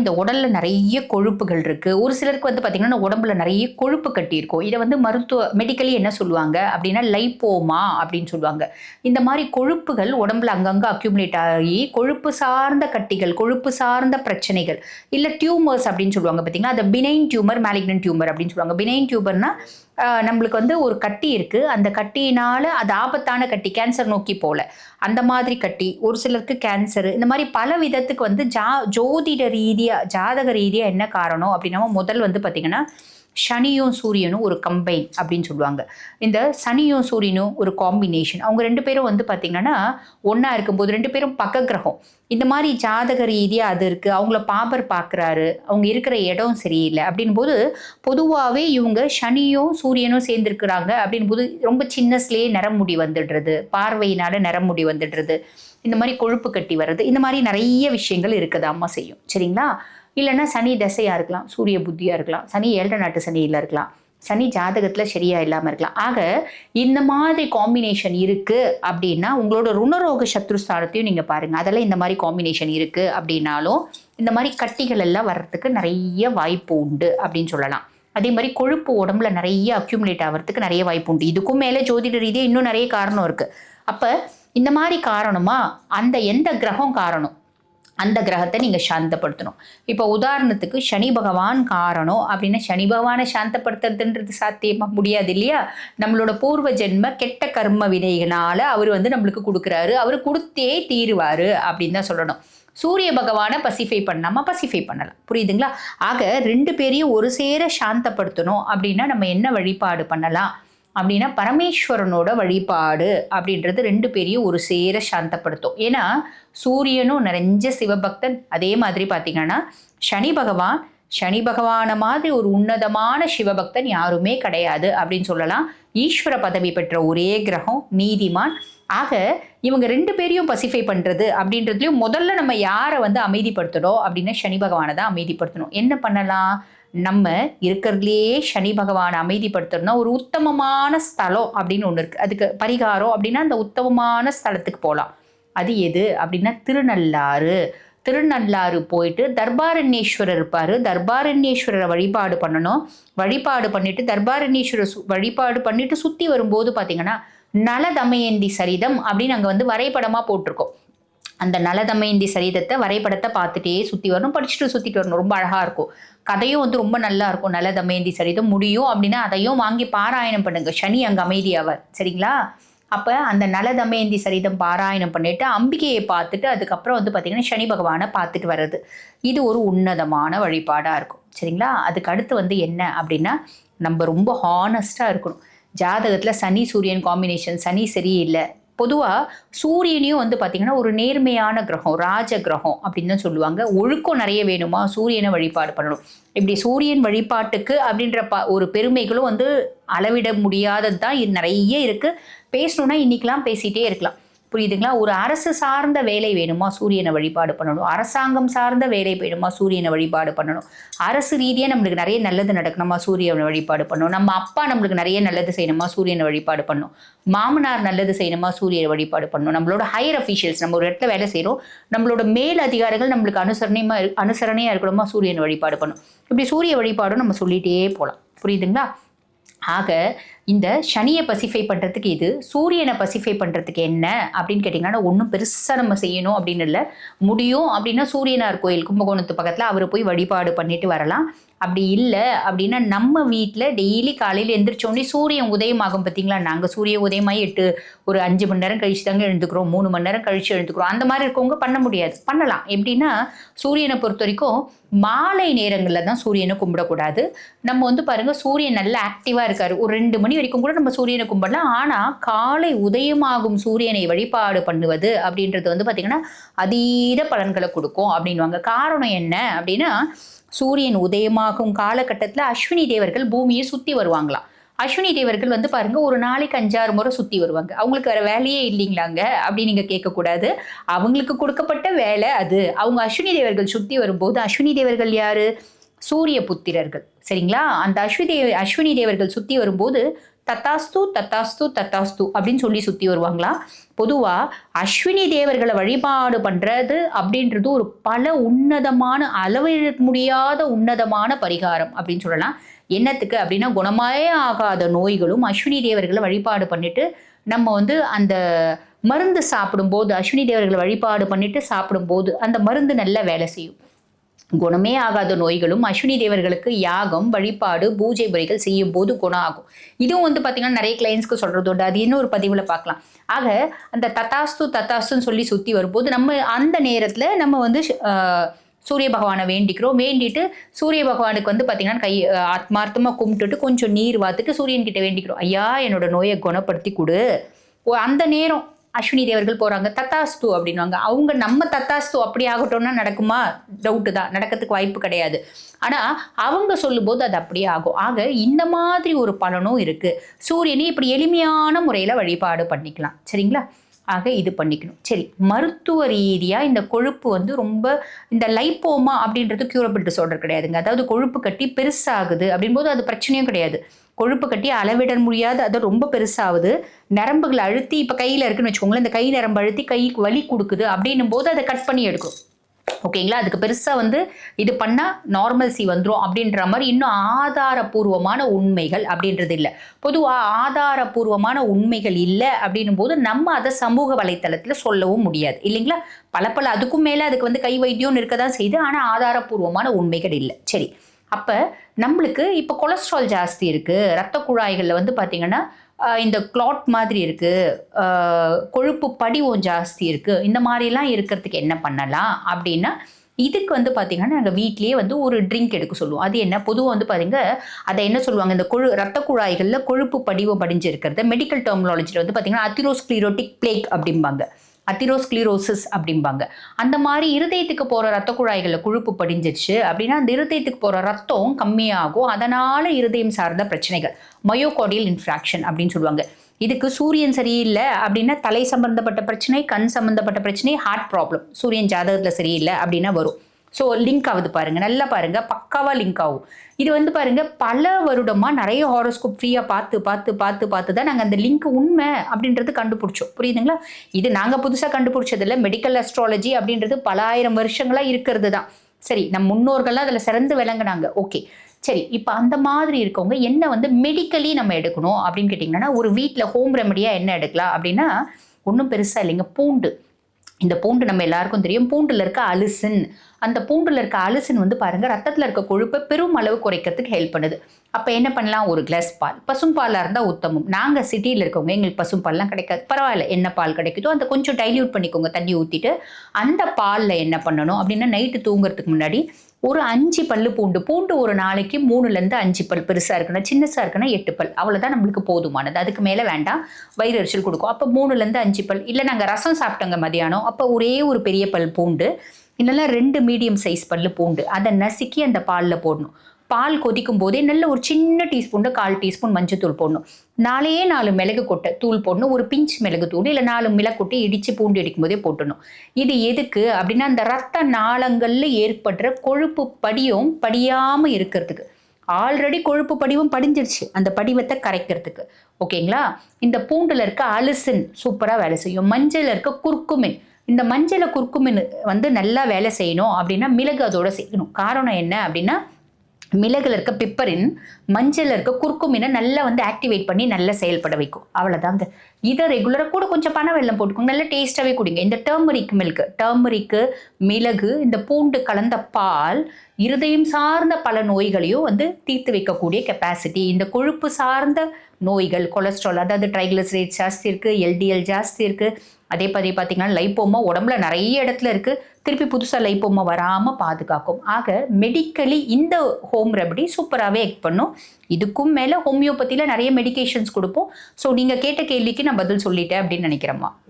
இந்த உடல்ல நிறைய கொழுப்புகள் இருக்கு. ஒரு சிலருக்கு வந்து பார்த்தீங்கன்னா உடம்புல நிறைய கொழுப்பு கட்டி இருக்கும் இதை வந்து மருத்துவ மெடிக்கலி என்ன சொல்லுவாங்க? அப்படின்னா லைப்போமா அப்படின்னு சொல்லுவாங்க. இந்த மாதிரி கொழுப்புகள் உடம்புல அங்கங்கே அக்யூமுலேட் ஆகி கொழுப்பு சார்ந்த கட்டிகள் கொழுப்பு சார்ந்த பிரச்சனைகள் இல்லை டியூமர்ஸ் அப்படின்னு சொல்லுவாங்க பார்த்தீங்களா அதை பினைன் டியூமர் மேலிக்னன் டியூமர் அப்படின்னு சொல்லுவாங்க. பினைன் டியூமர்னா நம்மளுக்கு வந்து ஒரு கட்டி இருக்கு. அந்த கட்டியினால அது ஆபத்தான கட்டி கேன்சர் நோக்கி போல. அந்த மாதிரி கட்டி ஒரு சிலருக்கு கேன்சர் இந்த மாதிரி பல விதத்துக்கு வந்து ஜா ஜோதிட ரீதியா ஜாதக ரீதியா என்ன காரணம் அப்படின்னா முதல் வந்து பார்த்திங்கன்னா சனியும் சூரியனும் ஒரு கம்பைன் அப்படின்னு சொல்லுவாங்க. இந்த சனியும் சூரியனும் ஒரு காம்பினேஷன் அவங்க ரெண்டு பேரும் வந்து பார்த்திங்கன்னா ஒன்றா இருக்கும்போது ரெண்டு பேரும் பக்க கிரகம். இந்த மாதிரி ஜாதக ரீதியாக அது இருக்குது அவங்கள பாபர் பார்க்குறாரு. அவங்க இருக்கிற இடம் சரியில்லை. அப்படின் போது பொதுவாகவே இவங்க சனியும் சூரியனும் சேர்ந்துருக்குறாங்க அப்படின் போது ரொம்ப சின்னஸ்லேயே நிறமுடி வந்துடுறது. பார்வையினால் நிறமுடி வந்துடுறது. இந்த மாதிரி கொழுப்பு கட்டி வர்றது. இந்த மாதிரி நிறைய விஷயங்கள் இருக்குதாம்மா செய்யும். சரிங்களா? இல்லைன்னா சனி தசையாக இருக்கலாம் சூரிய புத்தியாக இருக்கலாம் சனி ஏழரை நாட்டு சனியில் இருக்கலாம் சனி ஜாதகத்தில் சரியாக இல்லாமல் இருக்கலாம். ஆக இந்த மாதிரி காம்பினேஷன் இருக்குது அப்படின்னா உங்களோட ருணரோக சத்ருஸ்தானத்தையும் நீங்கள் பாருங்கள் அதெல்லாம் இந்த மாதிரி காம்பினேஷன் இருக்குது அப்படின்னாலும் இந்த மாதிரி கட்டிகள் எல்லாம் வர்றதுக்கு நிறைய வாய்ப்பு உண்டு அப்படின்னு சொல்லலாம். அதே மாதிரி கொழுப்பு உடம்புல நிறைய அக்யூமுலேட் ஆகிறதுக்கு நிறைய வாய்ப்பு உண்டு. இதுக்கும் மேலே ஜோதிட ரீதியாக இன்னும் நிறைய காரணம் இருக்குது அப்போ இந்த மாதிரி காரணமாக அந்த எந்த கிரகம் காரணம்? அந்த கிரகத்தை நீங்கள் சாந்தப்படுத்தணும். இப்போ உதாரணத்துக்கு சனி பகவான் காரணம் அப்படின்னா சனி பகவானை சாந்தப்படுத்துறதுன்றது சாத்தியமாக முடியாது இல்லையா? நம்மளோட பூர்வ ஜென்ம கெட்ட கர்ம வினைகளால் அவர் வந்து நம்மளுக்கு கொடுக்குறாரு. அவர் கொடுத்தே தீருவார் அப்படின்னு தான் சொல்லணும். சூரிய பகவானை பசிஃபை பண்ணாமல் பசிஃபை பண்ணலாம். புரியுதுங்களா? ஆக ரெண்டு பேரையும் ஒரு சேர சாந்தப்படுத்தணும் அப்படின்னா நம்ம என்ன வழிபாடு பண்ணலாம்? அப்படின்னா பரமேஸ்வரனோட வழிபாடு அப்படின்றது ரெண்டு பேரையும் ஒரு சேர சாந்தப்படுத்தும். ஏன்னா சூரியனும் நிறைஞ்ச சிவபக்தன். அதே மாதிரி பார்த்தீங்கன்னா சனி பகவான் சனி பகவான மாதிரி ஒரு உன்னதமான சிவபக்தன் யாருமே கிடையாது அப்படின்னு சொல்லலாம். ஈஸ்வர பதவி பெற்ற ஒரே கிரகம் நீதிமான். ஆக இவங்க ரெண்டு பேரையும் பசிஃபை பண்ணுறது அப்படின்றதுலையும் முதல்ல நம்ம யாரை வந்து அமைதிப்படுத்தணும் அப்படின்னா சனி பகவானை தான் அமைதிப்படுத்தணும். என்ன பண்ணலாம்? நம்ம இருக்கிறதுலையே சனி பகவான் அமைதிப்படுத்தணும்னா ஒரு உத்தமமான ஸ்தலம் அப்படின்னு ஒன்று இருக்குது அதுக்கு பரிகாரம் அப்படின்னா அந்த உத்தமமான ஸ்தலத்துக்கு போகலாம் அது எது அப்படின்னா திருநள்ளாறு. திருநள்ளாறு போயிட்டு தர்பாரண்யேஸ்வரர் இருப்பார். தர்பாரண்யேஸ்வரரை வழிபாடு பண்ணணும். வழிபாடு பண்ணிட்டு தர்பாரண்யேஸ்வரர் சு- வழிபாடு பண்ணிட்டு சுற்றி வரும்போது பார்த்தீங்கன்னா நலதமயந்தி சரிதம் அப்படின்னு அங்கே வந்து வரைபடமாக போட்டிருக்கோம். அந்த நலதமயந்தி சரிதத்தை வரைபடத்தை பார்த்துட்டே சுற்றி வரணும். படிச்சுட்டு சுற்றிட்டு வரணும். ரொம்ப அழகாக இருக்கும். கதையும் வந்து ரொம்ப நல்லா இருக்கும். நலதமயந்தி சரிதம் முடியும் அப்படின்னா அதையும் வாங்கி பாராயணம் பண்ணுங்க. சனி அங்கே அமைதியாவார் சரிங்களா? அப்போ அந்த நலதமயந்தி சரிதம் பாராயணம் பண்ணிட்டு அம்பிகையை பார்த்துட்டு அதுக்கப்புறம் வந்து பார்த்திங்கன்னா சனி பகவானை பார்த்துட்டு வர்றது. இது ஒரு உன்னதமான வழிபாடாக இருக்கும். சரிங்களா? அதுக்கு அடுத்து வந்து என்ன அப்படின்னா நம்ம ரொம்ப ஹானஸ்ட்டாக இருக்கணும். ஜாதகத்தில் சனி சூரியன் காம்பினேஷன் சனி சரியில்லை. பொதுவாக சூரியனையும் வந்து பார்த்திங்கன்னா ஒரு நேர்மையான கிரகம் ராஜ கிரகம் அப்படின்னு தான் சொல்லுவாங்க. ஒழுக்கம் நிறைய வேணுமா? சூரியனை வழிபாடு பண்ணணும். இப்படி சூரியன் வழிபாட்டுக்கு அப்படின்ற ப ஒரு பெருமைகளும் வந்து அளவிட முடியாதது தான் இது நிறைய இருக்குது பேசணுன்னா இன்றைக்கெலாம் பேசிகிட்டே இருக்கலாம். புரியுதுங்களா? ஒரு அரசு சார்ந்த வேலை வேணுமா சூரியனை வழிபாடு பண்ணணும்? அரசாங்கம் சார்ந்த வேலை வேணுமா சூரியனை வழிபாடு பண்ணணும்? அரசு ரீதியாக நம்மளுக்கு நிறைய நல்லது நடக்கணுமா சூரியனை வழிபாடு பண்ணணும்? நம்ம அப்பா நம்மளுக்கு நிறைய நல்லது செய்யணுமா சூரியனை வழிபாடு பண்ணணும்? மாமனார் நல்லது செய்யணுமா சூரியனை வழிபாடு பண்ணணும்? நம்மளோட ஹையர் அஃபீஷியல்ஸ் நம்ம ஒரு இடத்துல வேலை செய்கிறோம் நம்மளோட மேல் அதிகாரிகள் நம்மளுக்கு அனுசரணைமா அனுசரணையாக இருக்கணுமா சூரியனை வழிபாடு பண்ணணும்? இப்படி சூரிய வழிபாடும் நம்ம சொல்லிகிட்டே போகலாம் புரியுதுங்களா? ஆக இந்த சனியை பசிஃபை பண்ணுறதுக்கு இது சூரியனை பசிஃபை பண்ணுறதுக்கு என்ன? அப்படின்னு கேட்டிங்கன்னா ஒன்றும் பெருசாக நம்ம செய்யணும் அப்படின்னு இல்லை. முடியும் அப்படின்னா சூரியனார் கோயில் கும்பகோணத்து பக்கத்தில் அவர் போய் வழிபாடு பண்ணிட்டு வரலாம். அப்படி இல்லை அப்படின்னா நம்ம வீட்டில் டெய்லி காலையில் எந்திரிச்சோடனே சூரியன் உதயமாகும் பார்த்தீங்களா நாங்கள் சூரிய உதயமாகி எட்டு ஒரு அஞ்சு மணி நேரம் கழிச்சு தாங்க எழுந்துக்கிறோம். மூணு மணி நேரம் கழிச்சு எழுந்துக்கிறோம். அந்த மாதிரி இருக்கவங்க பண்ண முடியாது. பண்ணலாம். எப்படின்னா சூரியனை பொறுத்த வரைக்கும் மாலை நேரங்களில் தான் சூரியனை கும்பிடக்கூடாது. நம்ம வந்து பாருங்கள் சூரியன் நல்லா ஆக்டிவாக இருக்கார். ஒரு ரெண்டு மணி வரைக்கும் கூட நம்ம சூரியனை கும்பிடலாம். ஆனால் காலை உதயமாகும் சூரியனை வழிபாடு பண்ணுவது அப்படின்றது வந்து பார்த்திங்கன்னா அதீத பலன்களை கொடுக்கும் அப்படின்வாங்க காரணம் என்ன அப்படின்னா சூரியன் உதயமாகும் காலகட்டத்தில் அஸ்வினி தேவர்கள் பூமியை சுற்றி வருவாங்களாம். அஸ்வினி தேவர்கள் வந்து பாருங்க ஒரு நாளைக்கு அஞ்சாறு முறை சுற்றி வருவாங்க. அவங்களுக்கு வேற வேலையே இல்லைங்களாங்க அப்படி நீங்கள் கேட்கக்கூடாது. அவங்களுக்கு கொடுக்கப்பட்ட வேலை அது. அவங்க அஸ்வினி தேவர்கள் சுற்றி வரும்போது அஸ்வினி தேவர்கள் யாரு? சூரிய புத்திரர்கள். சரிங்களா? அந்த அஸ்வினி அஸ்வினி தேவர்கள் சுற்றி வரும்போது தத்தாஸ்து தத்தாஸ்து தத்தாஸ்து அப்படின்னு சொல்லி சுற்றி வருவாங்களா? பொதுவாக அஸ்வினி தேவர்களை வழிபாடு பண்ணுறது அப்படின்றது ஒரு பல உன்னதமான அளவிட முடியாத உன்னதமான பரிகாரம் அப்படின்னு சொல்லலாம். என்னத்துக்கு அப்படின்னா குணமாயே ஆகாத நோய்களும் அஸ்வினி தேவர்களை வழிபாடு பண்ணிட்டு நம்ம வந்து அந்த மருந்து சாப்பிடும்போது அஸ்வினி தேவர்களை வழிபாடு பண்ணிட்டு சாப்பிடும்போது அந்த மருந்து நல்லா வேலை செய்யும். குணமே ஆகாத நோய்களும் அஸ்வினி தேவர்களுக்கு யாகம் வழிபாடு பூஜை முறைகள் செய்யும் போது குணம் ஆகும். இதுவும் வந்து பார்த்தீங்கன்னா நிறைய கிளைண்ட்ஸ்க்கு சொல்கிறது உண்டு. அது இன்னொரு பதிவில் பார்க்கலாம். ஆக அந்த தத்தாஸ்து தத்தாஸ்துன்னு சொல்லி சுற்றி வரும்போது நம்ம அந்த நேரத்தில் நம்ம வந்து சூரிய பகவானை வேண்டிக்கிறோம். வேண்டிட்டு சூரிய பகவானுக்கு வந்து பார்த்தீங்கன்னா கை ஆத்மார்த்தமாக கும்பிட்டுட்டு கொஞ்சம் நீர் வாத்துட்டு சூரியன்கிட்ட வேண்டிக்கிறோம். ஐயா என்னோட நோயை குணப்படுத்தி கொடு. ஓ, அந்த நேரம் அஸ்வினி தேவர்கள் போகிறாங்க தத்தாஸ்து அப்படின்வாங்க அவங்க நம்ம தத்தாஸ்து அப்படி ஆகட்டும்னா நடக்குமா? டவுட்டு தான். நடக்கிறதுக்கு வாய்ப்பு கிடையாது. ஆனால் அவங்க சொல்லும்போது அது அப்படியே ஆகும். ஆக இந்த மாதிரி ஒரு பலனும் இருக்குது சூரியனை இப்படி எளிமையான முறையில் வழிபாடு பண்ணிக்கலாம். சரிங்களா? ஆக இது பண்ணிக்கணும். சரி மருத்துவ ரீதியாக இந்த கொழுப்பு வந்து ரொம்ப இந்த லைப்போமா அப்படின்றது கியூரபிள் டிசார்டர் கிடையாதுங்க. அதாவது கொழுப்பு கட்டி பெருசாகுது அப்படின்போது அது பிரச்சனையும் கிடையாது. கொழுப்பு கட்டி அளவிட முடியாத அது ரொம்ப பெருசாகுது. நரம்புகளை அழுத்தி இப்போ கையில் இருக்குன்னு வச்சுக்கோங்களேன் இந்த கை நரம்பு அழுத்தி கைக்கு வலி கொடுக்குது அப்படின்னும் போது அதை கட் பண்ணி எடுக்கும். ஓகேங்களா? அதுக்கு பெருசாக வந்து இது பண்ணால் நார்மல்சி வந்துடும் அப்படின்ற மாதிரி இன்னும் ஆதாரபூர்வமான உண்மைகள் அப்படின்றது இல்லை. பொதுவாக ஆதாரபூர்வமான உண்மைகள் இல்லை அப்படின்னும் போது நம்ம அதை சமூக வலைத்தளத்தில் சொல்லவும் முடியாது. இல்லைங்களா? பல பல அதுக்கும் மேலே அதுக்கு வந்து கை வைத்தியம்னு இருக்க தான் செய்யுது. ஆனால் ஆதாரபூர்வமான உண்மைகள் இல்லை. சரி. அப்போ நம்மளுக்கு இப்போ கொலஸ்ட்ரால் ஜாஸ்தி இருக்குது ரத்த குழாய்களில் வந்து பார்த்திங்கன்னா இந்த கிளாட் மாதிரி இருக்குது கொழுப்பு படிவம் ஜாஸ்தி இருக்குது இந்த மாதிரிலாம் இருக்கிறதுக்கு என்ன பண்ணலாம் அப்படின்னா இதுக்கு வந்து பார்த்திங்கன்னா நாங்கள் வீட்லேயே வந்து ஒரு ட்ரிங்க் எடுக்க சொல்லுவோம். அது என்ன? பொதுவாக வந்து பாருங்க அதை என்ன சொல்லுவாங்க? இந்த கொழு ரத்த குழாய்களில் கொழுப்பு படிவம் படிஞ்சு இருக்கிறது மெடிக்கல் டெர்மினாலஜியில் வந்து பார்த்திங்கன்னா அத்திரோஸ்க்ளீரோட்டிக் பிளேக் அப்படிம்பாங்க. அத்திரோஸ்கிளிரோசிஸ் அப்படிம்பாங்க. அந்த மாதிரி இருதயத்துக்கு போகிற ரத்த குழாய்களில் கொழுப்பு படிஞ்சிச்சு அப்படின்னா அந்த இருதயத்துக்கு போகிற ரத்தம் கம்மியாகும். அதனால் இருதயம் சார்ந்த பிரச்சனைகள். மயோகார்டியல் இன்ஃப்ராக்ஷன் அப்படின்னு சொல்லுவாங்க. இதுக்கு சூரியன் சரியில்லை அப்படின்னா தலை சம்பந்தப்பட்ட பிரச்சனை கண் சம்பந்தப்பட்ட பிரச்சனை ஹார்ட் ப்ராப்ளம் சூரியன் ஜாதகத்தில் சரியில்லை அப்படின்னா வரும். ஸோ லிங்க் ஆகுது பாருங்கள் நல்லா பாருங்கள் பக்காவாக லிங்க் ஆகும். இது வந்து பாருங்கள் பல வருடமாக நிறைய ஹாரோஸ்கோப் ஃப்ரீயாக பார்த்து பார்த்து பார்த்து பார்த்து தான் நாங்கள் அந்த லிங்க் உண்மை அப்படின்றது கண்டுபிடிச்சோம். புரியுதுங்களா? இது நாங்கள் புதுசாக கண்டுபிடிச்சதில்ல. மெடிக்கல் அஸ்ட்ராலஜி அப்படின்றது பல ஆயிரம் வருஷங்களாக இருக்கிறது தான். சரி நம் முன்னோர்கள்லாம் அதில் சிறந்து விளங்குனாங்க. ஓகே சரி இப்போ அந்த மாதிரி இருக்கவங்க என்ன வந்து மெடிக்கலி நம்ம எடுக்கணும் அப்படின்னு கேட்டிங்கன்னா ஒரு வீட்டில் ஹோம் ரெமடியாக என்ன எடுக்கலாம் அப்படின்னா ஒன்றும் பெருசாக இல்லைங்க. பூண்டு. இந்த பூண்டு நம்ம எல்லாருக்கும் தெரியும். பூண்டில் இருக்க அலுசின். அந்த பூண்டில் இருக்க அலிசின் வந்து பாருங்கள் ரத்தத்தில் இருக்க கொழுப்பை பெரும் அளவு குறைக்கிறதுக்கு ஹெல்ப் பண்ணுது. அப்போ என்ன பண்ணலாம்? ஒரு கிளாஸ் பால். பசும்பாலாக இருந்தால் உத்தமம். நாங்கள் சிட்டியில் இருக்கவங்க எங்களுக்கு பசும்பால்லாம் கிடைக்காது. பரவாயில்ல என்ன பால் கிடைக்குதோ அந்த கொஞ்சம் டைல்யூட் பண்ணிக்கோங்க தண்ணி ஊற்றிட்டு அந்த பாலில் என்ன பண்ணணும் அப்படின்னா நைட்டு தூங்குறதுக்கு முன்னாடி ஒரு அஞ்சு பல்லு பூண்டு. பூண்டு ஒரு நாளைக்கு மூணுலேருந்து அஞ்சு பல். பெருசாக இருக்குன்னா சின்னசாக இருக்குன்னா எட்டு பல். அவ்வளோதான் நம்மளுக்கு போதுமானது. அதுக்கு மேலே வேண்டாம். வயிறு எரிச்சல் கொடுக்கும். அப்போ மூணுலேருந்து அஞ்சு பல். இல்லை நாங்கள் ரசம் சாப்பிட்டோங்க மதியானம். அப்போ ஒரே ஒரு பெரிய பல் பூண்டு. இல்லைன்னா ரெண்டு மீடியம் சைஸ் பல்லு பூண்டு அதை நசுக்கி அந்த பாலில் போடணும். பால் கொதிக்கும் போதே நல்ல ஒரு சின்ன டீஸ்பூன் கால் டீஸ்பூன் மஞ்சத்தூள் போடணும். நாலே நாலு மிளகு கொட்டை தூள் போடணும் ஒரு பிஞ்ச் மிளகு தூள் இல்லை நாலு மிளகு இடித்து பூண்டு இடிக்கும் போதே போட்டணும் இது எதுக்கு அப்படின்னா அந்த ரத்த நாளங்களில் ஏற்படுற கொழுப்பு படியும் படியாமல் இருக்கிறதுக்கு. ஆல்ரெடி கொழுப்பு படிவும் படிஞ்சிருச்சு அந்த படிவத்தை கரைக்கிறதுக்கு. ஓகேங்களா இந்த பூண்டில் இருக்க அலுசின் சூப்பராக வேலை செய்யும். மஞ்சள் இருக்க குர்க்குமின் இந்த மஞ்சளை குர்குமின் வந்து நல்லா வேலை செய்யணும் அப்படின்னா மிளகு அதோட செய்யணும் காரணம் என்ன அப்படின்னா மிளகில் இருக்க பிப்பரின் மஞ்சளில் இருக்க குர்குமினை நல்லா வந்து ஆக்டிவேட் பண்ணி நல்லா செயல்பட வைக்கும். அவ்வளோதாங்க இதை ரெகுலராக கூட கொஞ்சம் பனை வெள்ளம் போட்டுக்கோங்க. நல்லா டேஸ்ட்டாகவே குடிங்க. இந்த டர்மரிக் மில்க் டர்மரிக்கு மிளகு இந்த பூண்டு கலந்த பால் இருதயம் சார்ந்த பல நோய்களையும் வந்து தீர்த்து வைக்கக்கூடிய கெப்பாசிட்டி இந்த கொழுப்பு சார்ந்த நோய்கள் கொலஸ்ட்ரால் அதாவது ட்ரைக்ளிசரைட் ஜாஸ்தி இருக்குது எல்டிஎல் ஜாஸ்தி இருக்குது அதே மாதிரி பார்த்தீங்கன்னா லைப்போமா உடம்புல நிறைய இடத்துல இருக்குது திருப்பி புதுசாக லைப்போமா வராமல் பாதுகாக்கும். ஆக மெடிக்கலி இந்த ஹோம் ரெமடி சூப்பராகவே எக் பண்ணும். இதுக்கும் மேலே ஹோமியோபதியில் நிறைய மெடிகேஷன்ஸ் கொடுப்போம். ஸோ நீங்கள் கேட்ட கேள்விக்கு நான் பதில் சொல்லிட்டேன் அப்படின்னு நினைக்கிறேம்மா.